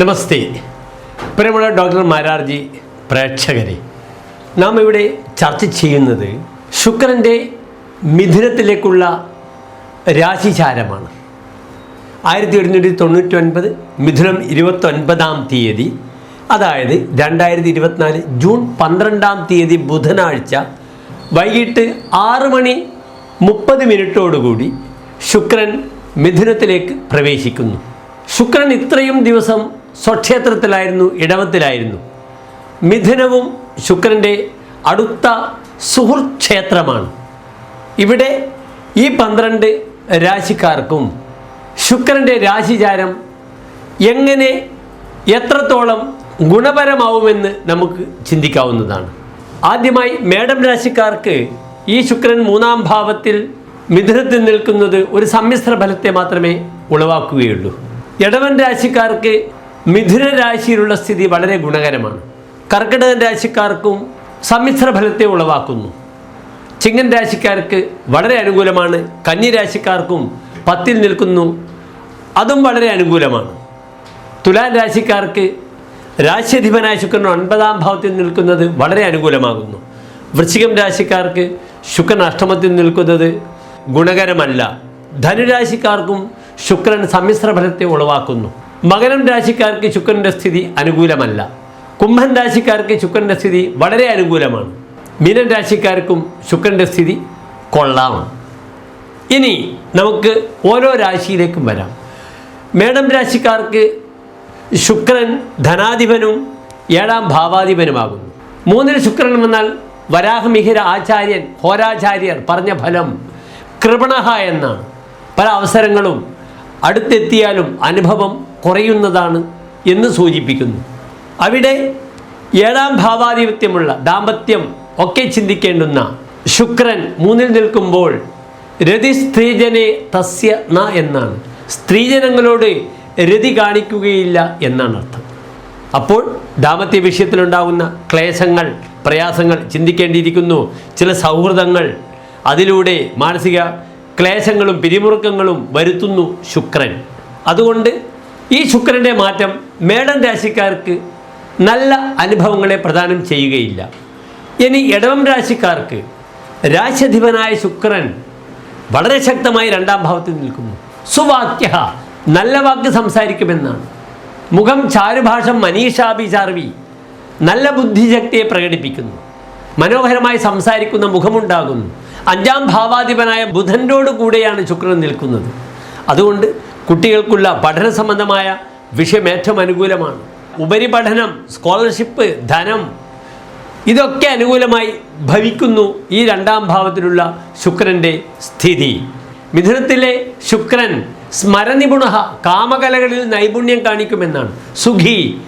നമസ്തേ. പ്രിയമുള്ള ഡോക്ടർ മാരാർജി പ്രേക്ഷകരെ നാം ഇവിടെ ചർച്ച ചെയ്യുന്നത് ശുക്രന്റെ മിഥുനത്തിലേക്കുള്ള രാശിചാരമാണ്. ആയിരത്തി ഒരുന്നൂറ്റി തൊണ്ണൂറ്റി ഒൻപത് മിഥുനം ഇരുപത്തൊൻപതാം തീയതി അതായത് രണ്ടായിരത്തി ഇരുപത്തിനാല് ജൂൺ പന്ത്രണ്ടാം തീയതി ബുധനാഴ്ച വൈകിട്ട് ആറ് മണി മുപ്പത് മിനിറ്റോടുകൂടി ശുക്രൻ മിഥുനത്തിലേക്ക് പ്രവേശിക്കുന്നു. ശുക്രൻ ഇത്രയും ദിവസം സ്വക്ഷേത്രത്തിലായിരുന്നു ഇടവത്തിലായിരുന്നു. മിഥുനവും ശുക്രന്റെ അടുത്ത സുഹൃത് ക്ഷേത്രമാണ് ഇവിടെ ഈ പന്ത്രണ്ട് രാശിക്കാർക്കും ശുക്രന്റെ രാശിചാരം എങ്ങനെ എത്രത്തോളം ഗുണപരമാവുമെന്ന് നമുക്ക് ചിന്തിക്കാവുന്നതാണ്. ആദ്യമായി മേഡം രാശിക്കാർക്ക് ഈ ശുക്രൻ മൂന്നാം ഭാവത്തിൽ മിഥുനത്തിൽ നിൽക്കുന്നത് ഒരു സമ്മിശ്ര ഫലത്തെ മാത്രമേ ഉളവാക്കുകയുള്ളൂ. ഇടവൻ രാശിക്കാർക്ക് മിഥുന രാശിയിലുള്ള സ്ഥിതി വളരെ ഗുണകരമാണ്. കർക്കിടകൻ രാശിക്കാർക്കും സമ്മിശ്ര ഫലത്തെ ഉളവാക്കുന്നു. ചിങ്ങൻ രാശിക്കാർക്ക് വളരെ അനുകൂലമാണ്. കന്നി രാശിക്കാർക്കും പത്തിൽ നിൽക്കുന്നു. അതും വളരെ അനുകൂലമാണ്. തുലാൻ രാശിക്കാർക്ക് രാശ്യധിപനായ ശുക്രൻ ഒൻപതാം ഭാവത്തിൽ നിൽക്കുന്നത് വളരെ അനുകൂലമാകുന്നു. വൃശ്ചികം രാശിക്കാർക്ക് ശുക്രൻ അഷ്ടമത്തിൽ നിൽക്കുന്നത് ഗുണകരമല്ല. ധനുരാശിക്കാർക്കും ശുക്രൻ സമ്മിശ്ര ഫലത്തെ ഉളവാക്കുന്നു. മകരം രാശിക്കാർക്ക് ശുക്രന്റെ സ്ഥിതി അനുകൂലമല്ല. കുംഭൻ രാശിക്കാർക്ക് ശുക്രന്റെ സ്ഥിതി വളരെ അനുകൂലമാണ്. മീനൻ രാശിക്കാർക്കും ശുക്രന്റെ സ്ഥിതി കൊള്ളാമാണ്. ഇനി നമുക്ക് ഓരോ രാശിയിലേക്കും വരാം. മേടം രാശിക്കാർക്ക് ശുക്രൻ ധനാധിപനും ഏഴാം ഭാവാധിപനുമാകുന്നു. മൂന്നിൽ ശുക്രൻ വന്നാൽ വരാഹമിഹിര ആചാര്യൻ ഹോരാചാര്യർ പറഞ്ഞ ഫലം കൃപണഹ എന്നാണ്. പല അവസരങ്ങളും അടുത്തെത്തിയാലും അനുഭവം കുറയുന്നതാണ് എന്ന് സൂചിപ്പിക്കുന്നു. അവിടെ ഏഴാം ഭാവാധിപത്യമുള്ള ദാമ്പത്യം ഒക്കെ ചിന്തിക്കേണ്ടുന്ന ശുക്രൻ മൂന്നിൽ നിൽക്കുമ്പോൾ രതി സ്ത്രീജനെ തസ്യ ന എന്നാണ്. സ്ത്രീജനങ്ങളോട് രതി കാണിക്കുകയില്ല എന്നാണ് അർത്ഥം. അപ്പോൾ ദാമ്പത്യ വിഷയത്തിലുണ്ടാകുന്ന ക്ലേശങ്ങൾ പ്രയാസങ്ങൾ ചിന്തിക്കേണ്ടിയിരിക്കുന്നു. ചില സൗഹൃദങ്ങൾ അതിലൂടെ മാനസിക ക്ലേശങ്ങളും പിരിമുറുക്കങ്ങളും വരുത്തുന്നു ശുക്രൻ. അതുകൊണ്ട് ഈ ശുക്രന്റെ മാറ്റം മേടം രാശിക്കാർക്ക് നല്ല അനുഭവങ്ങളെ പ്രദാനം ചെയ്യുകയില്ല. ഇനി ഇടവം രാശിക്കാർക്ക് രാശ്യധിപനായ ശുക്രൻ വളരെ ശക്തമായി രണ്ടാം ഭാവത്തിൽ നിൽക്കുന്നു. സുവാക്യ നല്ല വാക്ക് സംസാരിക്കുമെന്നാണ്. മുഖം ചാരുഭാഷം മനീഷാഭിചാർവി നല്ല ബുദ്ധിശക്തിയെ പ്രകടിപ്പിക്കുന്നു. മനോഹരമായി സംസാരിക്കുന്ന മുഖമുണ്ടാകുന്നു. അഞ്ചാം ഭാവാധിപനായ ബുധനോട് കൂടെയാണ് ശുക്രൻ നിൽക്കുന്നത്. അതുകൊണ്ട് കുട്ടികൾക്കുള്ള പഠന സംബന്ധമായ വിഷയം ഏറ്റവും അനുകൂലമാണ്. ഉപരിപഠനം സ്കോളർഷിപ്പ് ധനം ഇതൊക്കെ അനുകൂലമായി ഭവിക്കുന്നു ഈ രണ്ടാം ഭാവത്തിലുള്ള ശുക്രന്റെ സ്ഥിതി. മിഥുനത്തിലെ ശുക്രൻ സ്മരനിപുണ കാമകലകളിൽ നൈപുണ്യം കാണിക്കുമെന്നാണ്. സുഖി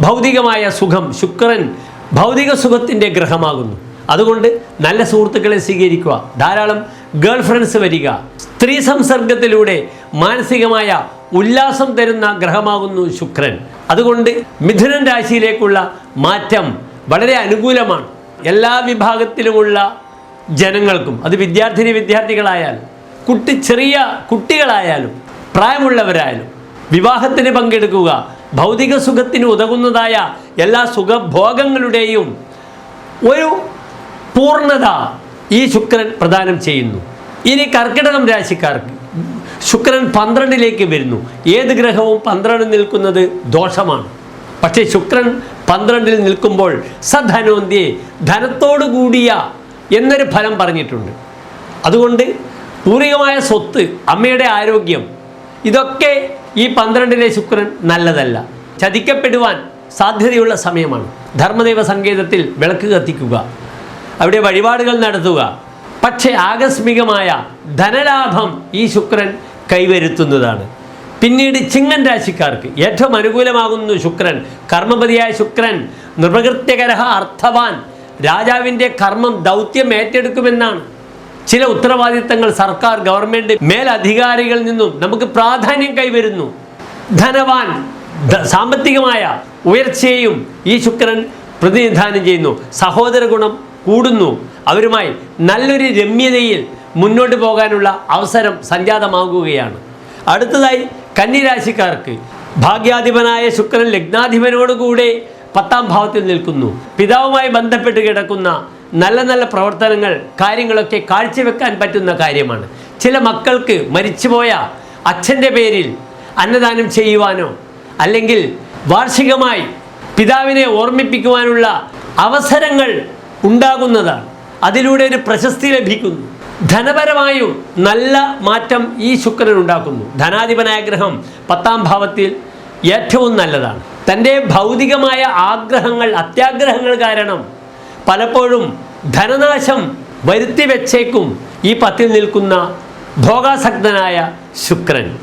ഭൗതികമായ സുഖം ശുക്രൻ ഭൗതിക സുഖത്തിന്റെ ഗ്രഹമാകുന്നു. അതുകൊണ്ട് നല്ല സുഹൃത്തുക്കളെ സ്വീകരിക്കുക. ധാരാളം ഗേൾ ഫ്രണ്ട്സ് വരിക. സ്ത്രീ സംസർഗത്തിലൂടെ മാനസികമായ ഉല്ലാസം തരുന്ന ഗ്രഹമാകുന്നു ശുക്രൻ. അതുകൊണ്ട് മിഥുനൻ രാശിയിലേക്കുള്ള മാറ്റം വളരെ അനുകൂലമാണ്. എല്ലാ വിഭാഗത്തിലുമുള്ള ജനങ്ങൾക്കും അത് വിദ്യാർത്ഥിനി വിദ്യാർത്ഥികളായാലും കുട്ടി ചെറിയ കുട്ടികളായാലും പ്രായമുള്ളവരായാലും വിവാഹത്തിന് പങ്കെടുക്കുക ഭൗതിക സുഖത്തിന് ഉതകുന്നതായ എല്ലാ സുഖഭോഗങ്ങളുടെയും ഒരു പൂർണത ഈ ശുക്രൻ പ്രദാനം ചെയ്യുന്നു. ഇനി കർക്കിടകം രാശിക്കാർക്ക് ശുക്രൻ പന്ത്രണ്ടിലേക്ക് വരുന്നു. ഏത് ഗ്രഹവും പന്ത്രണ്ട് നിൽക്കുന്നത് ദോഷമാണ്. പക്ഷേ ശുക്രൻ പന്ത്രണ്ടിൽ നിൽക്കുമ്പോൾ സധനോന്ത്യേ ധനത്തോടു കൂടിയ എന്നൊരു ഫലം പറഞ്ഞിട്ടുണ്ട്. അതുകൊണ്ട് പൂർവികമായ സ്വത്ത് അമ്മയുടെ ആരോഗ്യം ഇതൊക്കെ ഈ പന്ത്രണ്ടിലെ ശുക്രൻ നല്ലതല്ല. ചതിക്കപ്പെടുവാൻ സാധ്യതയുള്ള സമയമാണ്. ധർമ്മദൈവ സങ്കേതത്തിൽ വിളക്ക് കത്തിക്കുക. അവിടെ വഴിപാടുകൾ നടത്തുക. പക്ഷേ ആകസ്മികമായ ധനലാഭം ഈ ശുക്രൻ കൈവരുത്തുന്നതാണ്. പിന്നീട് ചിങ്ങൻ രാശിക്കാർക്ക് ഏറ്റവും അനുകൂലമാകുന്നു ശുക്രൻ കർമ്മപതിയായ ശുക്രൻ നിർവകൃത്യകരഹ അർത്ഥവാൻ രാജാവിന്റെ കർമ്മം ദൗത്യം ഏറ്റെടുക്കുമെന്നാണ്. ചില ഉത്തരവാദിത്തങ്ങൾ സർക്കാർ ഗവൺമെന്റ് മേലധികാരികളിൽ നിന്നും നമുക്ക് പ്രാധാന്യം കൈവരുന്നു. ധനവാൻ സാമ്പത്തികമായ ഉയർച്ചയെയും ഈ ശുക്രൻ പ്രതിനിധാനം ചെയ്യുന്നു. സഹോദര ഗുണം കൂടുന്നു. അവരുമായി നല്ലൊരു രമ്യതയിൽ മുന്നോട്ട് പോകാനുള്ള അവസരം സംജാതമാകുകയാണ്. അടുത്തതായി കന്നിരാശിക്കാർക്ക് ഭാഗ്യാധിപനായ ശുക്രൻ ലഗ്നാധിപനോടുകൂടെ പത്താം ഭാവത്തിൽ നിൽക്കുന്നു. പിതാവുമായി ബന്ധപ്പെട്ട് കിടക്കുന്ന നല്ല നല്ല പ്രവർത്തനങ്ങൾ കാര്യങ്ങളൊക്കെ കാഴ്ചവെക്കാൻ പറ്റുന്ന കാര്യമാണ്. ചില മക്കൾക്ക് മരിച്ചുപോയ അച്ഛന്റെ പേരിൽ അന്നദാനം ചെയ്യുവാനോ അല്ലെങ്കിൽ വാർഷികമായി പിതാവിനെ ഓർമ്മിപ്പിക്കുവാനുള്ള അവസരങ്ങൾ ഉണ്ടാകുന്നതാണ്. അതിലൂടെ ഒരു പ്രശസ്തി ലഭിക്കുന്നു. ധനപരമായും നല്ല മാറ്റം ഈ ശുക്രൻ ഉണ്ടാക്കുന്നു. ധനാധിപനായ ഗ്രഹം പത്താം ഭാവത്തിൽ ഏറ്റവും നല്ലതാണ്. തന്റെ ഭൗതികമായ ആഗ്രഹങ്ങൾ അത്യാഗ്രഹങ്ങൾ കാരണം പലപ്പോഴും ധനനാശം വരുത്തി വെച്ചേക്കും ഈ പത്തിൽ നിൽക്കുന്ന ഭോഗാസക്തനായ ശുക്രൻ.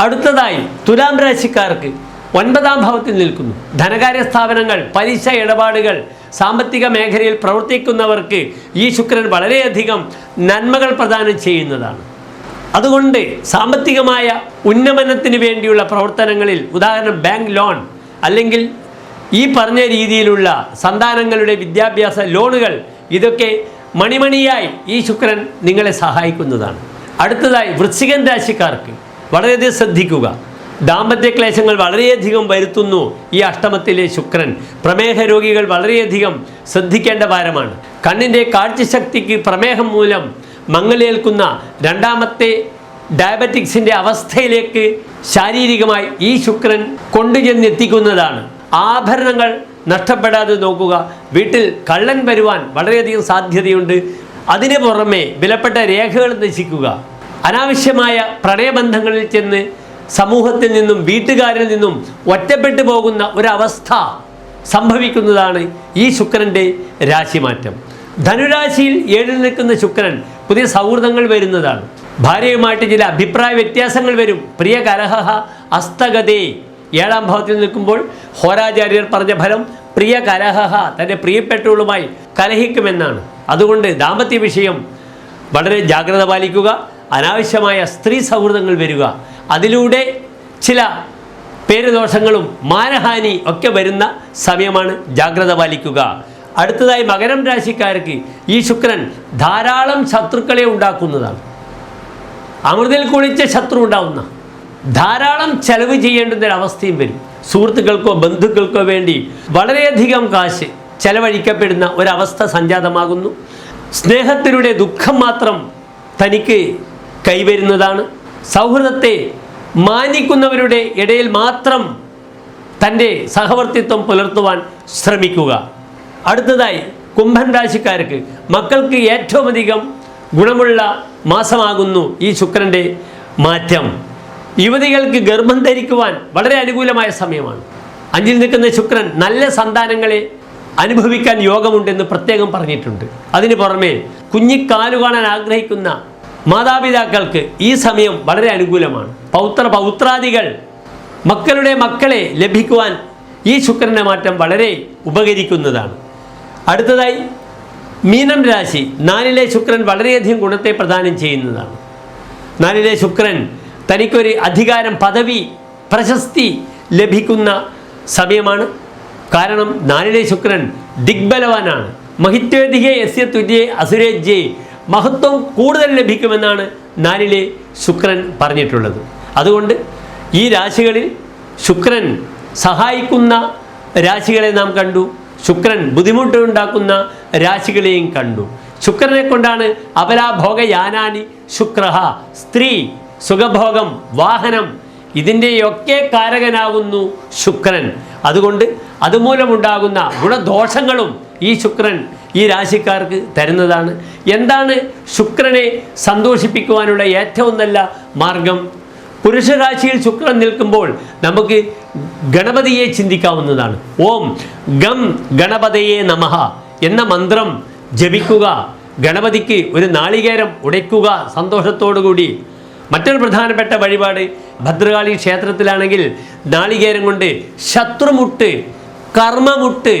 അടുത്തതായി തുലാം രാശിക്കാർക്ക് ഒൻപതാം ഭാവത്തിൽ നിൽക്കുന്നു. ധനകാര്യ സ്ഥാപനങ്ങൾ പലിശ ഇടപാടുകൾ സാമ്പത്തിക മേഖലയിൽ പ്രവർത്തിക്കുന്നവർക്ക് ഈ ശുക്രൻ വളരെയധികം നന്മകൾ പ്രദാനം ചെയ്യുന്നതാണ്. അതുകൊണ്ട് സാമ്പത്തികമായ ഉന്നമനത്തിന് വേണ്ടിയുള്ള പ്രവർത്തനങ്ങളിൽ ഉദാഹരണം ബാങ്ക് ലോൺ അല്ലെങ്കിൽ ഈ പറഞ്ഞ രീതിയിലുള്ള സന്താനങ്ങളുടെ വിദ്യാഭ്യാസ ലോണുകൾ ഇതൊക്കെ മണിമണിയായി ഈ ശുക്രൻ നിങ്ങളെ സഹായിക്കുന്നതാണ്. അടുത്തതായി വൃശ്ചികൻ രാശിക്കാർക്ക് വളരെയധികം ശ്രദ്ധിക്കുക. ദാമ്പത്യ ക്ലേശങ്ങൾ വളരെയധികം വരുത്തുന്നു ഈ അഷ്ടമത്തിലെ ശുക്രൻ. പ്രമേഹ രോഗികൾ വളരെയധികം ശ്രദ്ധിക്കേണ്ട ഭാരമാണ് കണ്ണിന്റെ കാഴ്ചശക്തിക്ക് പ്രമേഹം മൂലം മങ്ങലേൽക്കുന്ന രണ്ടാമത്തെ ഡയബറ്റിക്സിന്റെ അവസ്ഥയിലേക്ക് ശാരീരികമായി ഈ ശുക്രൻ കൊണ്ടുചെന്നെത്തിക്കുന്നതാണ്. ആഭരണങ്ങൾ നഷ്ടപ്പെടാതെ നോക്കുക. വീട്ടിൽ കള്ളൻ വരുവാൻ വളരെയധികം സാധ്യതയുണ്ട്. അതിന് പുറമെ വിലപ്പെട്ട രേഖകൾ നശിക്കുക. അനാവശ്യമായ പ്രണയബന്ധങ്ങളിൽ ചെന്ന് സമൂഹത്തിൽ നിന്നും വീട്ടുകാരിൽ നിന്നും ഒറ്റപ്പെട്ടു പോകുന്ന ഒരവസ്ഥ സംഭവിക്കുന്നതാണ് ഈ ശുക്രന്റെ രാശിമാറ്റം. ധനുരാശിയിൽ ഏഴിൽ നിൽക്കുന്ന ശുക്രൻ പുതിയ സൗഹൃദങ്ങൾ വരുന്നതാണ്. ഭാര്യയുമായിട്ട് ചില അഭിപ്രായ വ്യത്യാസങ്ങൾ വരും. പ്രിയ കലഹ അസ്തഗതേ. ഏഴാം ഭാവത്തിൽ നിൽക്കുമ്പോൾ ഹോരാചാര്യർ പറഞ്ഞ ഫലം പ്രിയ കലഹ തന്റെ പ്രിയപ്പെട്ടവളുമായി കലഹിക്കുമെന്നാണ്. അതുകൊണ്ട് ദാമ്പത്യ വിഷയം വളരെ ജാഗ്രത പാലിക്കുക അനാവശ്യമായ സ്ത്രീ സൗഹൃദങ്ങൾ വരിക അതിലൂടെ ചില പേരുദോഷങ്ങളും മാനഹാനി ഒക്കെ വരുന്ന സമയമാണ് ജാഗ്രത പാലിക്കുക. അടുത്തതായി മകരം രാശിക്കാർക്ക് ഈ ശുക്രൻ ധാരാളം ശത്രുക്കളെ ഉണ്ടാക്കുന്നതാണ്. അമൃതിൽ കുളിച്ച ശത്രു ഉണ്ടാവുന്ന ധാരാളം ചെലവ് ചെയ്യേണ്ടുന്ന ഒരു അവസ്ഥയും വരും. സുഹൃത്തുക്കൾക്കോ ബന്ധുക്കൾക്കോ വേണ്ടി വളരെയധികം കാശ് ചെലവഴിക്കപ്പെടുന്ന ഒരവസ്ഥ സംജാതമാകുന്നു. സ്നേഹത്തിലൂടെ ദുഃഖം മാത്രം തനിക്ക് കൈവരുന്നതാണ്. സൗഹൃദത്തെ മാനിക്കുന്നവരുടെ ഇടയിൽ മാത്രം തന്റെ സഹവർത്തിത്വം പുലർത്തുവാൻ ശ്രമിക്കുക. അടുത്തതായി കുംഭൻ രാശിക്കാർക്ക് മക്കൾക്ക് ഏറ്റവും അധികം ഗുണമുള്ള മാസമാകുന്നു ഈ ശുക്രന്റെ മാറ്റം. യുവതികൾക്ക് ഗർഭം ധരിക്കുവാൻ വളരെ അനുകൂലമായ സമയമാണ്. അഞ്ചിൽ നിൽക്കുന്ന ശുക്രൻ നല്ല സന്താനങ്ങളെ അനുഭവിക്കാൻ യോഗമുണ്ടെന്ന് പ്രത്യേകം പറഞ്ഞിട്ടുണ്ട്. അതിന് പുറമെ കുഞ്ഞിക്കാലു കാണാൻ ആഗ്രഹിക്കുന്ന മാതാപിതാക്കൾക്ക് ഈ സമയം വളരെ അനുകൂലമാണ്. പൗത്ര പൗത്രാദികൾ മക്കളുടെ മക്കളെ ലഭിക്കുവാൻ ഈ ശുക്രനെ മാറ്റം വളരെ ഉപകരിക്കുന്നതാണ്. അടുത്തതായി മീനം രാശി നാലിലെ ശുക്രൻ വളരെയധികം ഗുണത്തെ പ്രദാനം ചെയ്യുന്നതാണ്. നാലിലെ ശുക്രൻ തനിക്കൊരു അധികാരം പദവി പ്രശസ്തി ലഭിക്കുന്ന സമയമാണ്. കാരണം നാലിലെ ശുക്രൻ ദിഗ്ബലവാനാണ്. മഹിത്വേദികെ യസ്യ തുര്യേ അസുരജ്യേ മഹത്വം കൂടുതൽ ലഭിക്കുമെന്നാണ് നാലിലെ ശുക്രൻ പറഞ്ഞിട്ടുള്ളത്. അതുകൊണ്ട് ഈ രാശികളിൽ ശുക്രൻ സഹായിക്കുന്ന രാശികളെ നാം കണ്ടു. ശുക്രൻ ബുദ്ധിമുട്ടുണ്ടാക്കുന്ന രാശികളെയും കണ്ടു. ശുക്രനെ കൊണ്ടാണ് അപരാഭോഗ യാനാനി ശുക്രഹ സ്ത്രീ സുഖഭോഗം വാഹനം ഇതിന്റെയൊക്കെ കാരകനാകുന്നു ശുക്രൻ. അതുകൊണ്ട് അതുമൂലമുണ്ടാകുന്ന ഗുണദോഷങ്ങളും ഈ ശുക്രൻ ഈ രാശിക്കാർക്ക് തരുന്നതാണ്. എന്താണ് ശുക്രനെ സന്തോഷിപ്പിക്കുവാനുള്ള ഏറ്റവും നല്ല മാർഗം പുരുഷരാശിയിൽ ശുക്രൻ നിൽക്കുമ്പോൾ നമുക്ക് ഗണപതിയെ ചിന്തിക്കാവുന്നതാണ്. ഓം ഗം ഗണപതയെ നമഹ എന്ന മന്ത്രം ജപിക്കുക. ഗണപതിക്ക് ഒരു നാളികേരം ഉടയ്ക്കുക സന്തോഷത്തോടുകൂടി. മറ്റൊരു പ്രധാനപ്പെട്ട വഴിപാട് ഭദ്രകാളി ക്ഷേത്രത്തിലാണെങ്കിൽ നാളികേരം കൊണ്ട് ശത്രുമുട്ട് കർമ്മമുട്ട്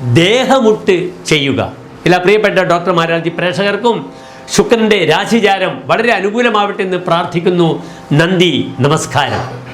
ദേഹമുട്ട് ചെയ്യുക. എല്ലാ പ്രിയപ്പെട്ട ഡോക്ടർ മാരാജി പ്രേക്ഷകർക്കും ശുക്രന്റെ രാശിചാരം വളരെ അനുകൂലമാവട്ടെ എന്ന് പ്രാർത്ഥിക്കുന്നു. നന്ദി നമസ്കാരം.